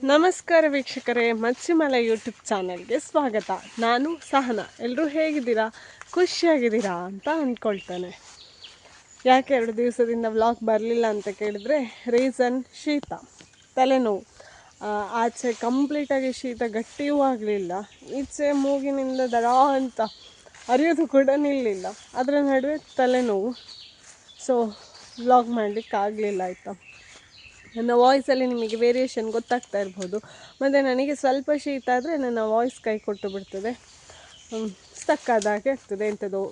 ನಮಸ್ಕಾರ ವೀಕ್ಷಕರೇ, ಮತ್ಸ್ಯಮಲ ಯೂಟ್ಯೂಬ್ ಚಾನಲ್ಗೆ ಸ್ವಾಗತ. ನಾನು ಸಹನ. ಎಲ್ಲರೂ ಹೇಗಿದ್ದೀರಾ? ಖುಷಿಯಾಗಿದ್ದೀರಾ ಅಂತ ಅಂದ್ಕೊಳ್ತೇನೆ. ಯಾಕೆ ಎರಡು ದಿವಸದಿಂದ ವ್ಲಾಗ್ ಬರಲಿಲ್ಲ ಅಂತ ಕೇಳಿದ್ರೆ ರೀಸನ್ ಶೀತ. ತಲೆನೋವು. ಆಚೆ ಕಂಪ್ಲೀಟಾಗಿ ಶೀತ ಗಟ್ಟಿಯೂ ಆಗಲಿಲ್ಲ. ಈಚೆ ಮೂಗಿನಿಂದ ದರ ಅಂತ ಅರಿಯೋದು ಕೂಡ ನಿಲ್ಲಿಲ್ಲ. ಅದರ ನಡುವೆ ತಲೆನೋವು. ಸೊ ವ್ಲಾಗ್ ಮಾಡಲಿಕ್ಕೆ ಆಗಲಿಲ್ಲ ಆಯಿತಾ? ನನ್ನ ವಾಯ್ಸಲ್ಲಿ ನಿಮಗೆ ವೇರಿಯೇಷನ್ ಗೊತ್ತಾಗ್ತಾ ಇರ್ಬೋದು. ಮತ್ತು ನನಗೆ ಸ್ವಲ್ಪ ಶೀತ ಆದರೆ ನನ್ನ ವಾಯ್ಸ್ ಕೈ ಕೊಟ್ಟು ಬಿಡ್ತದೆ. ಹಾಗೆ ಆಗ್ತದೆ ಎಂಥದ್ದು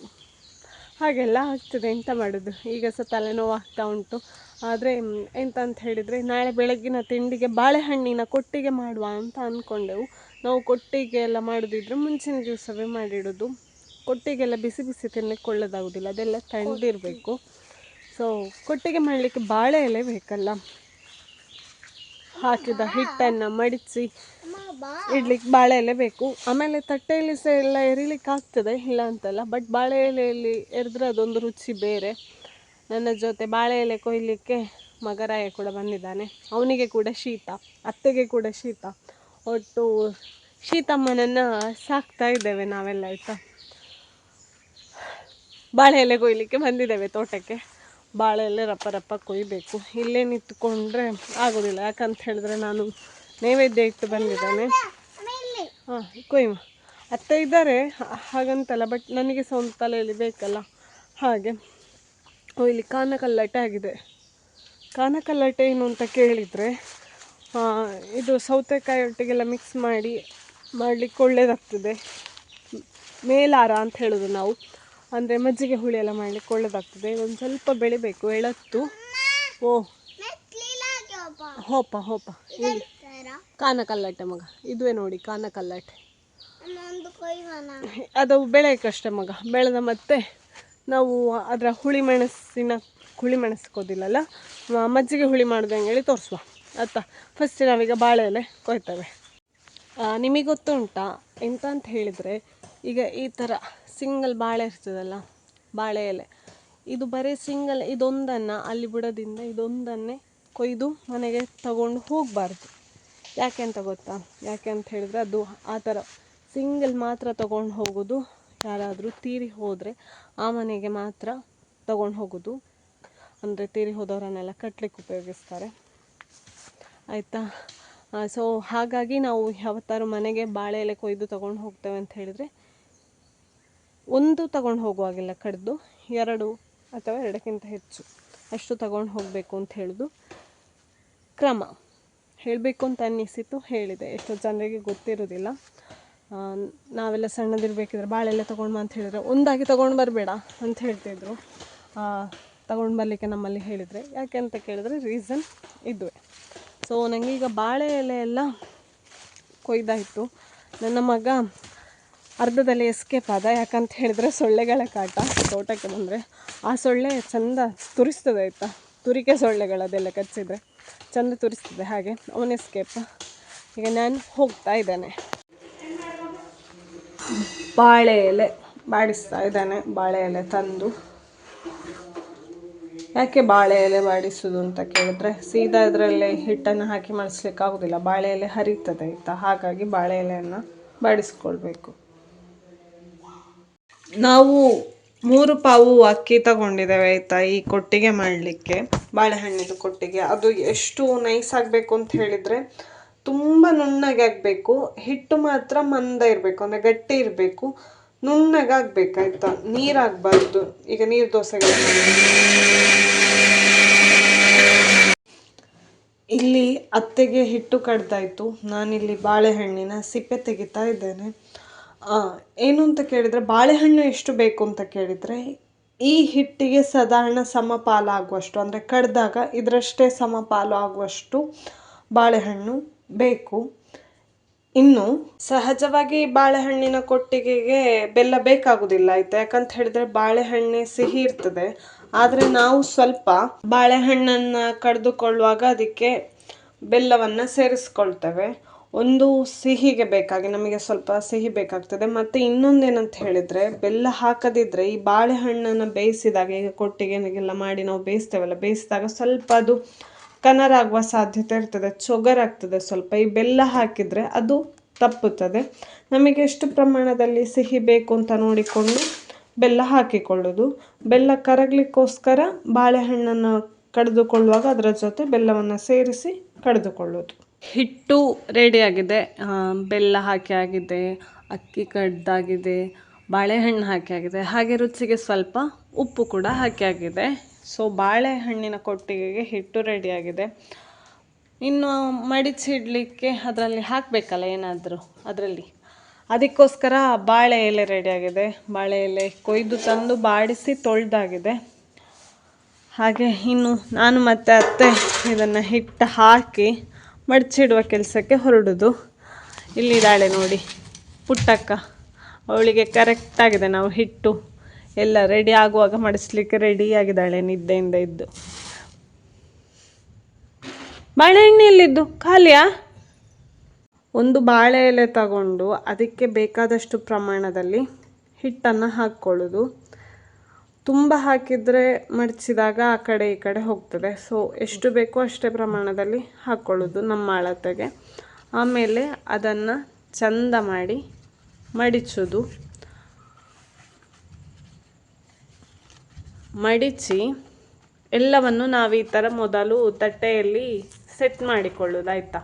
ಹಾಗೆಲ್ಲ ಆಗ್ತದೆ ಎಂತ ಮಾಡೋದು? ಈಗ ಸಹ ತಲೆನೋವು ಆಗ್ತಾ ಉಂಟು. ಆದರೆ ಎಂತ ಅಂತ ಹೇಳಿದರೆ, ನಾಳೆ ಬೆಳಗ್ಗಿನ ತಿಂಡಿಗೆ ಬಾಳೆಹಣ್ಣಿನ ಕೊಟ್ಟಿಗೆ ಮಾಡುವ ಅಂತ ಅಂದ್ಕೊಂಡೆವು ನಾವು ಕೊಟ್ಟಿಗೆ ಎಲ್ಲ ಮಾಡೋದಿದ್ರೆ ಮುಂಚಿನ ದಿವಸವೇ ಮಾಡಿಡೋದು. ಕೊಟ್ಟಿಗೆಲ್ಲ ಬಿಸಿ ಬಿಸಿ ತಿನ್ನಲಿಕ್ಕೆ ಒಳ್ಳೆಯದಾಗೋದಿಲ್ಲ ಅದೆಲ್ಲ ತಣ್ಣದಿರಬೇಕು ಸೊ ಕೊಟ್ಟಿಗೆ ಮಾಡಲಿಕ್ಕೆ ಬಾಳೆ ಎಲೆ ಬೇಕಲ್ಲ. ಹಾಕಿದ ಹಿಟ್ಟನ್ನು ಮಡಚಿ ಇಡ್ಲಿಕ್ಕೆ ಬಾಳೆ ಎಲೆ ಬೇಕು. ಆಮೇಲೆ ತಟ್ಟೆಯಲ್ಲಿ ಸಹ ಎಲ್ಲ ಎರಿಲಿಕ್ಕೆ ಆಗ್ತದೆ ಇಲ್ಲ ಅಂತಲ್ಲ ಬಟ್ ಬಾಳೆ ಎಲೆಯಲ್ಲಿ ಎರೆದ್ರೆ ಅದೊಂದು ರುಚಿ ಬೇರೆ. ನನ್ನ ಜೊತೆ ಬಾಳೆ ಎಲೆ ಕೊಯ್ಲಿಕ್ಕೆ ಮಗರಾಯ ಕೂಡ ಬಂದಿದ್ದಾನೆ. ಅವನಿಗೆ ಕೂಡ ಶೀತ ಅತ್ತೆಗೆ ಕೂಡ ಶೀತ. ಒಟ್ಟು ಶೀತಮ್ಮನನ್ನು ಸಾಕ್ತಾ ಇದ್ದೇವೆ ನಾವೆಲ್ಲ ಆಯಿತಾ? ಬಾಳೆ ಎಲೆ ಕೊಯ್ಲಿಕ್ಕೆ ಬಂದಿದ್ದೇವೆ ತೋಟಕ್ಕೆ. ಎಲೆ ರಪ್ಪ ರಪ್ಪ ಕೊಯ್ಬೇಕು. ಇಲ್ಲೇ ನಿಂತ್ಕೊಂಡ್ರೆ ಆಗೋದಿಲ್ಲ. ಯಾಕಂತ ಹೇಳಿದ್ರೆ ನಾನು ನೈವೇದ್ಯ ಇಟ್ಟು ಬಂದಿದ್ದಾನೆ. ಹಾಂ ಕೊಯ್ಮ ಅತ್ತೆ ಇದ್ದಾರೆ. ಹಾಗಂತಲ್ಲ ಬಟ್ ನನಗೆ ಒಂದು ತಲೆಯಲ್ಲಿ ಬೇಕಲ್ಲ. ಹಾಗೆ ಇಲ್ಲಿ ಕಾನಕಲ್ಲಟೆ ಆಗಿದೆ. ಕಾನಕಲ್ಲಟೆ ಏನು ಅಂತ ಕೇಳಿದರೆ ಇದು ಸೌತೆಕಾಯಿ ಒಟ್ಟಿಗೆಲ್ಲ ಮಿಕ್ಸ್ ಮಾಡಿ, ಮಾಡಲಿಕ್ಕೆ ಒಳ್ಳೆಯದಾಗ್ತದೆ ಮೇಲಾರ ಅಂತ ಹೇಳೋದು ನಾವು. ಅಂದರೆ ಮಜ್ಜಿಗೆ ಹುಳಿ ಎಲ್ಲ ಮಾಡಲಿಕ್ಕೆ ಒಳ್ಳೆಯದಾಗ್ತದೆ ಒಂದು ಸ್ವಲ್ಪ ಬೆಳಿಬೇಕು ಎಳತ್ತು. ಓ. ಹೋಪ ಹೋಪ. ಇಲ್ಲಿ ಕಾನಕಲ್ಲಟೆ ಮಗ. ಇದುವೇ ನೋಡಿ ಕಾನಕಲ್ಲಟೆ ಅದು ಬೆಳೆಯಕ್ಕಷ್ಟೇ ಮಗ. ಬೆಳೆದ ಮತ್ತೆ ನಾವು ಅದರ ಹುಳಿ ಮೆಣಸಿನ, ಹುಳಿ ಮೆಣಸ್ಕೋದಿಲ್ಲಲ್ಲ? ಮಜ್ಜಿಗೆ ಹುಳಿ ಮಾಡೋದು ಹೇಳಿ ತೋರಿಸುವ. ಅತ್ತ. ಫಸ್ಟ್ ನಾವೀಗ ಬಾಳೆ ಎಲೆ ಕೊಯ್ತೇವೆ. ನಿಮಗೆ ಗೊತ್ತುಂಟಾ? ಎಂತ ಅಂತ ಹೇಳಿದರೆ, ಈಗ ಈ ಥರ ಸಿಂಗಲ್ ಬಾಳೆ ಇರ್ತದಲ್ಲ, ಬಾಳೆ ಎಲೆ. ಇದು ಬರೀ ಸಿಂಗಲ್, ಇದೊಂದನ್ನು ಅಲ್ಲಿ ಬುಡದಿಂದ ಇದೊಂದನ್ನೇ ಕೊಯ್ದು ಮನೆಗೆ ತಗೊಂಡು ಹೋಗಬಾರ್ದು. ಯಾಕೆ ಅಂತ ಗೊತ್ತಾ? ಯಾಕೆ ಅಂತ ಹೇಳಿದರೆ ಅದು ಆ ಥರ ಸಿಂಗಲ್ ಮಾತ್ರ ತಗೊಂಡು ಹೋಗೋದು. ಯಾರಾದರೂ ತೀರಿ ಹೋದರೆ ಆ ಮನೆಗೆ ಮಾತ್ರ ತಗೊಂಡು ಹೋಗೋದು. ಅಂದರೆ ತೀರಿ ಹೋದವರನ್ನೆಲ್ಲ ಕಟ್ಟಲಿಕ್ಕೆ ಉಪಯೋಗಿಸ್ತಾರೆ. ಆಯಿತಾ? ಸೊ ಹಾಗಾಗಿ ನಾವು ಯಾವತ್ತಾರು ಮನೆಗೆ ಬಾಳೆ ಎಲೆ ಕೊಯ್ದು ತಗೊಂಡು ಹೋಗ್ತೇವೆ ಅಂತ ಹೇಳಿದರೆ ಒಂದು ತಗೊಂಡು ಹೋಗುವಾಗಿಲ್ಲ ಕಡಿದು, ಎರಡು ಅಥವಾ ಎರಡಕ್ಕಿಂತ ಹೆಚ್ಚು. ಅಷ್ಟು ತಗೊಂಡು ಹೋಗಬೇಕು ಅಂತ ಹೇಳೋದು. ಕ್ರಮ. ಹೇಳಬೇಕು ಅಂತ ಅನ್ನಿಸಿತು, ಹೇಳಿದೆ. ಎಷ್ಟೋ ಜನರಿಗೆ ಗೊತ್ತಿರೋದಿಲ್ಲ. ನಾವೆಲ್ಲ ಸಣ್ಣದಿರಬೇಕಿದ್ರೆ ಬಾಳೆಲ್ಲ ತೊಗೊಂಡು ಅಂತ ಹೇಳಿದ್ರೆ ಒಂದಾಗಿ ತೊಗೊಂಡು ಬರಬೇಡ ಅಂತ ಹೇಳ್ತಿದ್ರು. ತಗೊಂಡು ಬರಲಿಕ್ಕೆ ನಮ್ಮಲ್ಲಿ ಹೇಳಿದರೆ. ಯಾಕೆ ಅಂತ ಕೇಳಿದ್ರೆ ರೀಸನ್ ಇದುವೆ. ಸೊ ನನಗೀಗ ಬಾಳೆ ಎಲೆ ಎಲ್ಲ ಕೊಯ್ದಾಯಿತು. ನನ್ನ ಮಗ ಅರ್ಧದಲ್ಲಿ ಎಸ್ಕೇಪ್ ಆದ. ಯಾಕಂತ ಹೇಳಿದ್ರೆ ಸೊಳ್ಳೆಗಳ ಕಾಟ ತೋಟಕ್ಕೆ ಬಂದರೆ ಆ ಸೊಳ್ಳೆ ಚಂದ ತುರಿಸ್ತದೆ ಆಯಿತಾ? ತುರಿಕೆ ಸೊಳ್ಳೆಗಳು ಅದೆಲ್ಲ ಕಚ್ಚಿದ್ರೆ ಚಂದ ತುರಿಸ್ತದೆ ಹಾಗೆ ಅವನ ಎಸ್ಕೇಪ್ ಈಗ ನಾನು ಹೋಗ್ತಾ ಇದ್ದಾನೆ. ಬಾಳೆ ಎಲೆ ಬಾಡಿಸ್ತಾ ಇದ್ದಾನೆ. ಬಾಳೆ ಎಲೆ ತಂದು. ಯಾಕೆ ಬಾಳೆ ಎಲೆ ಬಾಡಿಸೋದು ಅಂತ ಕೇಳಿದ್ರೆ ಸೀದಾ ಇದರಲ್ಲಿ ಹಿಟ್ಟನ್ನು ಹಾಕಿ ಮಾಡಿಸ್ಲಿಕ್ಕೆ ಆಗೋದಿಲ್ಲ ಬಾಳೆ ಎಲೆ ಹರಿತದೆ ಆಯಿತಾ? ಹಾಗಾಗಿ ಬಾಳೆ ಎಲೆಯನ್ನು ಬಾಡಿಸ್ಕೊಳ್ಬೇಕು. ನಾವು ಮೂರು ಪಾವು ಅಕ್ಕಿ ತಗೊಂಡಿದ್ದೇವೆ ಆಯಿತಾ ಈ ಕೊಟ್ಟಿಗೆ ಮಾಡಲಿಕ್ಕೆ, ಬಾಳೆಹಣ್ಣಿನ ಕೊಟ್ಟಿಗೆ. ಅದು ಎಷ್ಟು ನೈಸ್ ಆಗಬೇಕು ಅಂತ ಹೇಳಿದರೆ ತುಂಬ ನುಣ್ಣಗೆ ಆಗಬೇಕು. ಹಿಟ್ಟು ಮಾತ್ರ ಮಂದ ಇರಬೇಕು, ಅಂದರೆ ಗಟ್ಟಿ ಇರಬೇಕು. ನುಣ್ಣಗೆ ಆಗಬೇಕಾಯ್ತಾ ನೀರಾಗಬಾರ್ದು. ಈಗ ನೀರು ದೋಸೆಗಳು ಇಲ್ಲಿ ಅತ್ತೆಗೆ ಹಿಟ್ಟು ಕಡ್ದಾಯ್ತು. ನಾನಿಲ್ಲಿ ಬಾಳೆಹಣ್ಣಿನ ಸಿಪ್ಪೆ ತೆಗಿತಾ ಇದ್ದೇನೆ. ಏನು ಅಂತ ಕೇಳಿದರೆ ಬಾಳೆಹಣ್ಣು ಎಷ್ಟು ಬೇಕು ಅಂತ ಕೇಳಿದರೆ ಈ ಹಿಟ್ಟಿಗೆ ಸಾಧಾರಣ ಸಮಪಾಲು ಆಗುವಷ್ಟು, ಅಂದರೆ ಕಡ್ದಾಗ ಇದರಷ್ಟೇ ಸಮಪಾಲು ಆಗುವಷ್ಟು ಬಾಳೆಹಣ್ಣು ಬೇಕು. ಇನ್ನು ಸಹಜವಾಗಿ ಬಾಳೆಹಣ್ಣಿನ ಕೊಟ್ಟಿಗೆಗೆ ಬೆಲ್ಲ ಬೇಕಾಗುವುದಿಲ್ಲ ಆಯಿತು? ಯಾಕಂತ ಹೇಳಿದ್ರೆ ಬಾಳೆಹಣ್ಣೆ ಸಿಹಿ ಇರ್ತದೆ. ಆದರೆ ನಾವು ಸ್ವಲ್ಪ ಬಾಳೆಹಣ್ಣನ್ನು ಕಡಿದುಕೊಳ್ಳುವಾಗ ಅದಕ್ಕೆ ಬೆಲ್ಲವನ್ನು ಸೇರಿಸ್ಕೊಳ್ತೇವೆ. ಒಂದು ಸಿಹಿಗೆ ಬೇಕಾಗಿ, ನಮಗೆ ಸ್ವಲ್ಪ ಸಿಹಿ ಬೇಕಾಗ್ತದೆ. ಮತ್ತು ಇನ್ನೊಂದೇನಂತ ಹೇಳಿದರೆ, ಬೆಲ್ಲ ಹಾಕದಿದ್ದರೆ ಈ ಬಾಳೆಹಣ್ಣನ್ನು ಬೇಯಿಸಿದಾಗ, ಈಗ ಕೊಟ್ಟಿಗೆನೆಲ್ಲ ಮಾಡಿ ನಾವು ಬೇಯಿಸ್ತೇವಲ್ಲ, ಬೇಯಿಸಿದಾಗ ಸ್ವಲ್ಪ ಅದು ಕನರಾಗುವ ಸಾಧ್ಯತೆ ಇರ್ತದೆ ಚೊಗರಾಗ್ತದೆ ಸ್ವಲ್ಪ. ಈ ಬೆಲ್ಲ ಹಾಕಿದರೆ ಅದು ತಪ್ಪುತ್ತದೆ. ನಮಗೆ ಎಷ್ಟು ಪ್ರಮಾಣದಲ್ಲಿ ಸಿಹಿ ಬೇಕು ಅಂತ ನೋಡಿಕೊಂಡು ಬೆಲ್ಲ ಹಾಕಿಕೊಳ್ಳೋದು. ಬೆಲ್ಲ ಕರಗಲಿಕ್ಕೋಸ್ಕರ ಬಾಳೆಹಣ್ಣನ್ನು ಕಡಿದುಕೊಳ್ಳುವಾಗ ಅದರ ಜೊತೆ ಬೆಲ್ಲವನ್ನು ಸೇರಿಸಿ ಕಡಿದುಕೊಳ್ಳೋದು. ಹಿಟ್ಟು ರೆಡಿಯಾಗಿದೆ ಬೆಲ್ಲ ಹಾಕಿ ಆಗಿದೆ, ಅಕ್ಕಿ ಕಡ್ದಾಗಿದೆ, ಬಾಳೆಹಣ್ಣು ಹಾಕಿ ಆಗಿದೆ. ಹಾಗೆ ರುಚಿಗೆ ಸ್ವಲ್ಪ ಉಪ್ಪು ಕೂಡ ಹಾಕಿ ಆಗಿದೆ. ಸೊ ಬಾಳೆಹಣ್ಣಿನ ಕೊಟ್ಟಿಗೆಗೆ ಹಿಟ್ಟು ರೆಡಿಯಾಗಿದೆ ಇನ್ನು ಮಡಿಚಿಡಲಿಕ್ಕೆ ಅದರಲ್ಲಿ ಹಾಕಬೇಕಲ್ಲ ಏನಾದರೂ ಅದರಲ್ಲಿ? ಅದಕ್ಕೋಸ್ಕರ ಬಾಳೆ ಎಲೆ ರೆಡಿಯಾಗಿದೆ ಬಾಳೆ ಎಲೆ ಕೊಯ್ದು ತಂದು ಬಾಡಿಸಿ ತೊಳೆದಾಗಿದೆ. ಹಾಗೆ ಇನ್ನು ನಾನು ಮತ್ತು ಅತ್ತೆ ಇದನ್ನು ಹಿಟ್ಟು ಹಾಕಿ ಮಡಚಿಡುವ ಕೆಲಸಕ್ಕೆ ಹೊರಡುದು. ಇಲ್ಲಿದ್ದಾಳೆ ನೋಡಿ. ಪುಟ್ಟಕ್ಕ. ಅವಳಿಗೆ ಕರೆಕ್ಟಾಗಿದೆ ನಾವು ಹಿಟ್ಟು ಎಲ್ಲ ರೆಡಿ ಆಗುವಾಗ ಮಡಿಸ್ಲಿಕ್ಕೆ ರೆಡಿ ಆಗಿದ್ದಾಳೆ ನಿದ್ದೆಯಿಂದ ಇದ್ದು ಬಾಳೆಹಣ್ಣು ಎಲ್ಲಿದ್ದು? ಖಾಲಿಯಾ? ಒಂದು ಬಾಳೆ ಎಲೆ ತಗೊಂಡು ಅದಕ್ಕೆ ಬೇಕಾದಷ್ಟು ಪ್ರಮಾಣದಲ್ಲಿ ಹಿಟ್ಟನ್ನು ಹಾಕ್ಕೊಳ್ಳೋದು. ತುಂಬ ಹಾಕಿದರೆ ಮಡಚಿದಾಗ ಆ ಕಡೆ ಈ ಕಡೆ ಹೋಗ್ತದೆ. ಸೊ ಎಷ್ಟು ಬೇಕೋ ಅಷ್ಟೇ ಪ್ರಮಾಣದಲ್ಲಿ ಹಾಕ್ಕೊಳ್ಳೋದು ನಮ್ಮ ಅಳತೆಗೆ. ಆಮೇಲೆ ಅದನ್ನು ಚಂದ ಮಾಡಿ ಮಡಿಚೋದು. ಮಡಿಚಿ ಎಲ್ಲವನ್ನು ನಾವು ಈ ಥರ ಮೊದಲು ತಟ್ಟೆಯಲ್ಲಿ ಸೆಟ್ ಮಾಡಿಕೊಳ್ಳೋದು, ಆಯಿತಾ?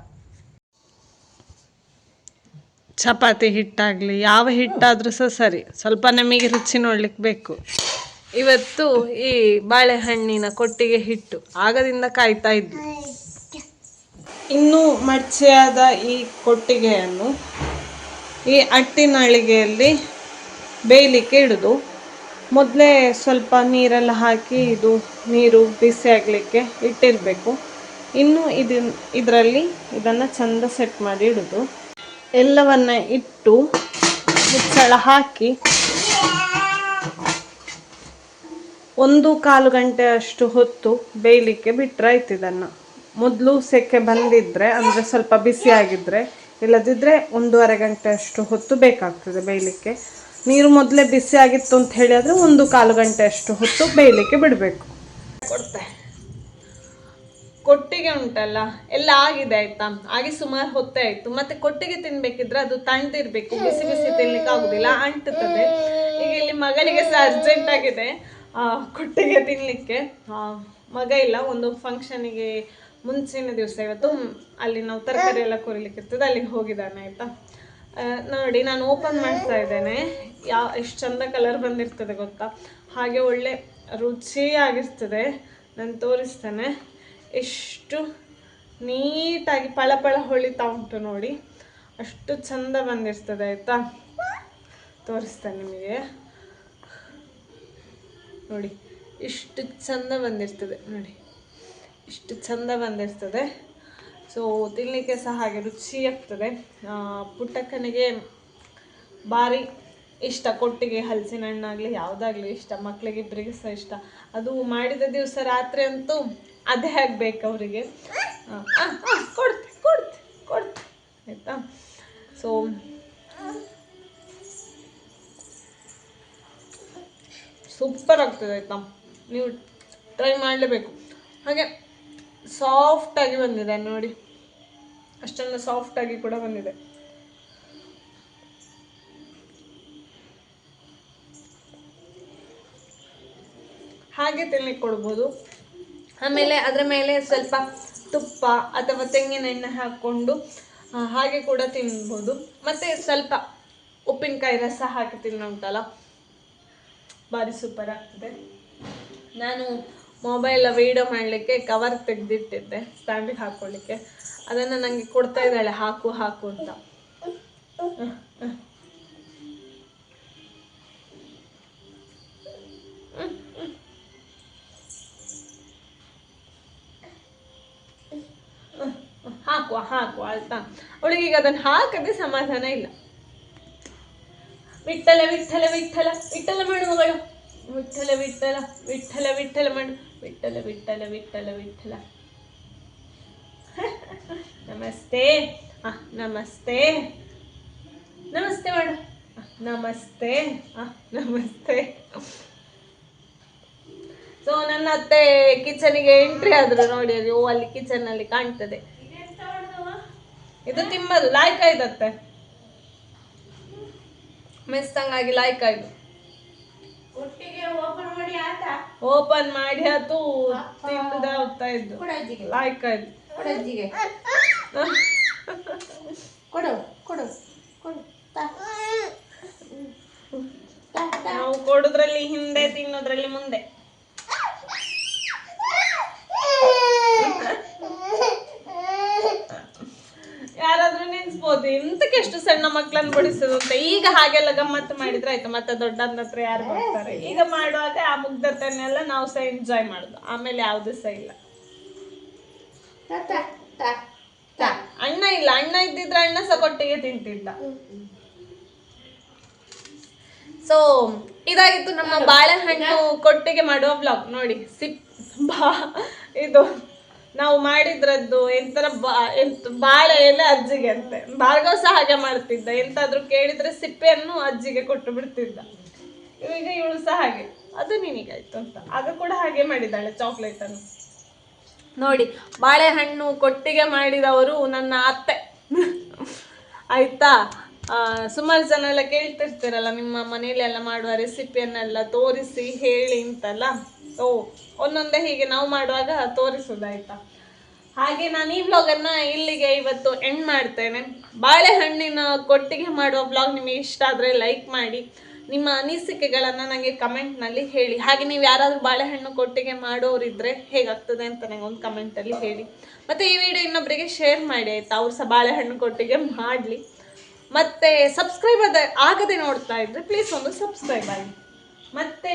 ಚಪಾತಿ ಹಿಟ್ಟಾಗಲಿ, ಯಾವ ಹಿಟ್ಟಾದರೂ ಸಹ ಸರಿ. ಸ್ವಲ್ಪ ನಮಗೆ ರುಚಿ ನೋಡ್ಲಿಕ್ಕೆ ಬೇಕು. ಇವತ್ತು ಈ ಬಾಳೆಹಣ್ಣಿನ ಕೊಟ್ಟಿಗೆ ಹಿಟ್ಟು ಆಗದಿಂದ ಕಾಯ್ತಾ ಇದ್ವಿ. ಇನ್ನು ಮಡ್ಚೆಯಾದ ಈ ಕೊಟ್ಟಿಗೆಯನ್ನು ಈ ಅಟ್ಟಿನಳಿಗೆಯಲ್ಲಿ ಬೇಯಲಿಕ್ಕೆ ಇಡುದು. ಮೊದಲೇ ಸ್ವಲ್ಪ ನೀರೆಲ್ಲ ಹಾಕಿ ಇದು ನೀರು ಬಿಸಿ ಆಗಲಿಕ್ಕೆ ಇಟ್ಟಿರಬೇಕು. ಇನ್ನು ಇದು ಇದರಲ್ಲಿ ಇದನ್ನು ಚಂದ ಸೆಟ್ ಮಾಡಿ ಇಡುದು. ಎಲ್ಲವನ್ನ ಇಟ್ಟು ಮುಚ್ಚಳ ಹಾಕಿ ಒಂದು ಕಾಲು ಗಂಟೆ ಅಷ್ಟು ಹೊತ್ತು ಬೇಯಲಿಕ್ಕೆ ಬಿಟ್ಟರೆ ಆಯ್ತು ಇದನ್ನು. ಮೊದಲು ಸೆಕೆ ಬಂದಿದ್ರೆ, ಅಂದರೆ ಸ್ವಲ್ಪ ಬಿಸಿ ಆಗಿದ್ರೆ ಇಲ್ಲದಿದ್ದರೆ ಒಂದೂವರೆ ಗಂಟೆ ಅಷ್ಟು ಹೊತ್ತು ಬೇಕಾಗ್ತದೆ ಬೇಯಲಿಕ್ಕೆ. ನೀರು ಮೊದಲೇ ಬಿಸಿ ಆಗಿತ್ತು ಅಂತ ಹೇಳಿದ್ರೆ ಒಂದು ಕಾಲು ಗಂಟೆ ಅಷ್ಟು ಹೊತ್ತು ಬೇಯಲಿಕ್ಕೆ ಬಿಡಬೇಕು. ಕೊಡ್ತೆ. ಕೊಟ್ಟಿಗೆ ಉಂಟಲ್ಲ, ಎಲ್ಲ ಆಗಿದೆ ಆಯ್ತಾ? ಆಗಿ ಸುಮಾರು ಹೊತ್ತೆ ಆಯ್ತು. ಮತ್ತೆ ಕೊಟ್ಟಿಗೆ ತಿನ್ಬೇಕಿದ್ರೆ ಅದು ತಣ್ಣದಿರ್ಬೇಕು ಬಿಸಿ ಬಿಸಿ ತಿನ್ಲಿಕ್ಕೆ ಆಗುದಿಲ್ಲ, ಅಂಟುತ್ತದೆ. ಈಗ ಇಲ್ಲಿ ಮಗಳಿಗೆ ಸಹ ಅರ್ಜೆಂಟ್ ಆಗಿದೆ. ಕೊಟ್ಟಿಗೆ ತಿನ್ನಲಿಕ್ಕೆ ಮಗ ಇಲ್ಲ, ಒಂದು ಫಂಕ್ಷನಿಗೆ ಮುಂಚಿನ ದಿವಸ ಇವತ್ತು, ಅಲ್ಲಿ ನಾವು ತರಕಾರಿ ಎಲ್ಲ ಕೊರಿಲಿಕ್ಕೆ ಇರ್ತದೆ, ಅಲ್ಲಿಗೆ ಹೋಗಿದ್ದಾನೆ, ಆಯಿತಾ? ನೋಡಿ, ನಾನು ಓಪನ್ ಮಾಡ್ತಾ ಇದ್ದೇನೆ. ಯಾವ ಎಷ್ಟು ಚಂದ ಕಲರ್ ಬಂದಿರ್ತದೆ ಗೊತ್ತಾ? ಹಾಗೆ ಒಳ್ಳೆ ರುಚಿಯಾಗಿರ್ತದೆ. ನಾನು ತೋರಿಸ್ತೇನೆ. ಎಷ್ಟು ನೀಟಾಗಿ ಪಳಪಳ ಹೊಳಿತಾ ಉಂಟು ನೋಡಿ. ಅಷ್ಟು ಚಂದ ಬಂದಿರ್ತದೆ, ಆಯಿತಾ? ತೋರಿಸ್ತೇನೆ ನಿಮಗೆ. ನೋಡಿ, ಇಷ್ಟು ಚಂದ ಬಂದಿರ್ತದೆ, ನೋಡಿ. ಇಷ್ಟು ಚಂದ ಬಂದಿರ್ತದೆ. ಸೊ ತಿನ್ನಲಿಕ್ಕೆ ಸಹ ಹಾಗೆ ರುಚಿ ಆಗ್ತದೆ. ಪುಟ್ಟಕ್ಕನಿಗೆ ಭಾರಿ ಇಷ್ಟ, ಕೊಟ್ಟಿಗೆ ಹಲಸಿನ ಹಣ್ಣಾಗಲಿ ಯಾವುದಾಗಲಿ ಇಷ್ಟ ಮಕ್ಕಳಿಗೆ ಇಬ್ಬರಿಗೆ ಸಹ ಇಷ್ಟ. ಅದು ಮಾಡಿದ ದಿವಸ ರಾತ್ರಿ ಅಂತೂ ಅದೇ ಆಗ್ಬೇಕು ಅವರಿಗೆ. ಕೊಡ್ತೆ ಕೊಡ್ತೆ ಕೊಡ್ತೆ. ಆಯಿತಾ? ಸೊ ಸೂಪರ್ ಆಗ್ತದೆ ಆಯಿತಾ? ನೀವು ಟ್ರೈ ಮಾಡಲೇಬೇಕು. ಹಾಗೆ ಸಾಫ್ಟಾಗಿ ಬಂದಿದೆ ನೋಡಿ. ಅಷ್ಟೆಲ್ಲ ಸಾಫ್ಟಾಗಿ ಕೂಡ ಬಂದಿದೆ. ಹಾಗೆ ತಿನ್ಲಿಕ್ಕೆ ಕೊಡ್ಬೋದು ಆಮೇಲೆ ಅದರ ಮೇಲೆ ಸ್ವಲ್ಪ ತುಪ್ಪ ಅಥವಾ ತೆಂಗಿನೆಣ್ಣೆ ಹಾಕ್ಕೊಂಡು ಆ, ಹಾಗೆ ಕೂಡ ತಿನ್ಬೋದು. ಮತ್ತು ಸ್ವಲ್ಪ ಉಪ್ಪಿನಕಾಯಿ ರಸ ಹಾಕಿ ತಿನ್ನುಂಟಲ್ಲ ಭಾರಿ ಸೂಪರ್ ಆಗ್ತದೆ ನಾನು ಮೊಬೈಲ ವೀಡಿಯೋ ಮಾಡಲಿಕ್ಕೆ ಕವರ್ ತೆಗೆದಿಟ್ಟಿದ್ದೆ ಸ್ಟ್ಯಾಂಡಿಗೆ ಹಾಕೊಳ್ಳಿಕ್ಕೆ. ಅದನ್ನು ನನಗೆ ಕೊಡ್ತಾ ಇದ್ದಾಳೆ, ಹಾಕು ಹಾಕು ಅಂತ. ಹಾಕುವ ಹಾಕುವ, ಆಯ್ತಾ? ಅವಳಿಗೆ ಈಗ ಅದನ್ನು ಹಾಕದೆ ಸಮಾಧಾನ ಇಲ್ಲ. ವಿಠಲ ವಿಠಲ ವಿಠಲ ವಿಠಲ ಮಾಡು ಮಗಳು ವಿಠಲ ವಿಠಲ ವಿಠಲ ವಿಠಲ ಮಾಡು ವಿಠಲ ವಿಠಲ ವಿಠಲ ವಿಠಲ ನಮಸ್ತೆ. ಆ, ನಮಸ್ತೆ. ನಮಸ್ತೆ ಮಾಡು. ನಮಸ್ತೆ. ಆ, ನಮಸ್ತೆ. ಸೊ ನನ್ನ ಅತ್ತೆ ಕಿಚನಿಗೆ ಎಂಟ್ರಿ ಆದ್ರು ನೋಡಿ ಅಲ್ಲಿ ಕಿಚನ್ ಅಲ್ಲಿ ಕಾಣ್ತದೆ. ಇದು ತಿಮ್ಮದು ಲಾಯ್ಕಾಯ್ದತ್ತೆ ಲೈಕ್ ಆಯ್ತು. ಓಪನ್ ಮಾಡಿ ಅದು ತಿಂದ ಹೋಗ್ತಾ ಇದ್ದು ಲೈಕ್ ಆಯ್ತು. ನಾವು ಕೊಡೋದ್ರಲ್ಲಿ ಹಿಂದೆ ತಿನ್ನೋದ್ರಲ್ಲಿ ಮುಂದೆ. ಯಾರಾದ್ರೂ ನಿನ್ಸ್ಬೋದು. ಇಂತಕ್ಕೆ ಎಷ್ಟು ಸಣ್ಣ ಮಕ್ಕಳನ್ನ ಬಡಿಸೋದು ಅಂತ. ಈಗ ಹಾಗೆಲ್ಲ ಗಮ್ಮತ್ತು ಮಾಡಿದ್ರೆ ಆಯ್ತು. ಮತ್ತೆ ದೊಡ್ಡ ಹತ್ರ ಯಾರು ಬರ್ತಾರೆ? ಈಗ ಮಾಡುವಾಗ ಆ ಮುಗ್ಧತನೆಲ್ಲ ನಾವು ಸಹ ಎಂಜಾಯ್ ಮಾಡುದು. ಆಮೇಲೆ ಯಾವ್ದು ಸಹ ಇಲ್ಲ. ಅಣ್ಣ ಇಲ್ಲ. ಅಣ್ಣ ಇದ್ದಿದ್ರೆ ಅಣ್ಣ ಸಹ ಕೊಟ್ಟಿಗೆ ತಿಂತಿದ್ದ. ಸೊ ಇದಾಗಿತ್ತು ನಮ್ಮ ಬಾಳೆಹಣ್ಣು ಕೊಟ್ಟಿಗೆ ಮಾಡುವ ಬ್ಲಾಗ್ ನೋಡಿ, ಸಿಪ್ ಬಾ ಇದು ನಾವು ಮಾಡಿದ್ರದ್ದು ಎಂತರ ಬಾ ಎಂತ ಬಾಳೆ ಎಲೆ ಅಜ್ಜಿಗೆ ಅಂತೆ. ಭಾರ್ಗವ ಸಹ ಹಾಗೆ ಮಾಡ್ತಿದ್ದ. ಎಂತಾದ್ರೂ ಕೇಳಿದ್ರೆ ಸಿಪ್ಪೆಯನ್ನು ಅಜ್ಜಿಗೆ ಕೊಟ್ಟು ಬಿಡ್ತಿದ್ದ. ಈಗ ಇವಳು ಸಹ ಹಾಗೆ. ಅದು ನಿನಗಾಯ್ತು ಅಂತ. ಆಗ ಕೂಡ ಹಾಗೆ ಮಾಡಿದ್ದಾಳೆ ಚಾಕ್ಲೇಟ್ ಅನ್ನು. ನೋಡಿ, ಬಾಳೆಹಣ್ಣು ಕೊಟ್ಟಿಗೆ ಮಾಡಿದವರು ನನ್ನ ಅತ್ತೆ. ಆಯ್ತಾ? ಸುಮಾರು ಜನ ಎಲ್ಲ ಕೇಳ್ತಿರ್ತೀರಲ್ಲ, ನಿಮ್ಮ ಮನೆಯಲ್ಲೆಲ್ಲ ಮಾಡುವ ರೆಸಿಪಿಯನ್ನೆಲ್ಲ ತೋರಿಸಿ, ಹೇಳಿ ಅಂತಲ್ಲ. ಓ, ಒಂದೊಂದೇ ಹೀಗೆ ನಾವು ಮಾಡುವಾಗ ತೋರಿಸೋದಾಯ್ತಾ? ಹಾಗೆ ನಾನು ಈ ವ್ಲಾಗನ್ನು ಇಲ್ಲಿಗೆ ಇವತ್ತು ಎಂಡ್ ಮಾಡ್ತೇನೆ. ಬಾಳೆಹಣ್ಣಿನ ಕೊಟ್ಟಿಗೆ ಮಾಡುವ ವ್ಲಾಗ್ ನಿಮಗೆ ಇಷ್ಟ ಆದರೆ ಲೈಕ್ ಮಾಡಿ. ನಿಮ್ಮ ಅನಿಸಿಕೆಗಳನ್ನು ನನಗೆ ಕಮೆಂಟ್ನಲ್ಲಿ ಹೇಳಿ. ಹಾಗೆ ನೀವು ಯಾರಾದರೂ ಬಾಳೆಹಣ್ಣು ಕೊಟ್ಟಿಗೆ ಮಾಡೋರಿದ್ರೆ ಹೇಗಾಗ್ತದೆ ಅಂತ ನನಗೆ ಒಂದು ಕಮೆಂಟಲ್ಲಿ ಹೇಳಿ. ಮತ್ತು ಈ ವಿಡಿಯೋ ಇನ್ನೊಬ್ಬರಿಗೆ ಶೇರ್ ಮಾಡಿ, ಆಯಿತಾ? ಅವ್ರು ಸಹ ಬಾಳೆಹಣ್ಣು ಕೊಟ್ಟಿಗೆ ಮಾಡಲಿ. ಮತ್ತು ಸಬ್ಸ್ಕ್ರೈಬ್ ಅದ ಆಗದೆ ನೋಡ್ತಾ ಇದ್ರೆ ಪ್ಲೀಸ್ ಒಂದು ಸಬ್ಸ್ಕ್ರೈಬ್ ಆಗಿ. ಮತ್ತು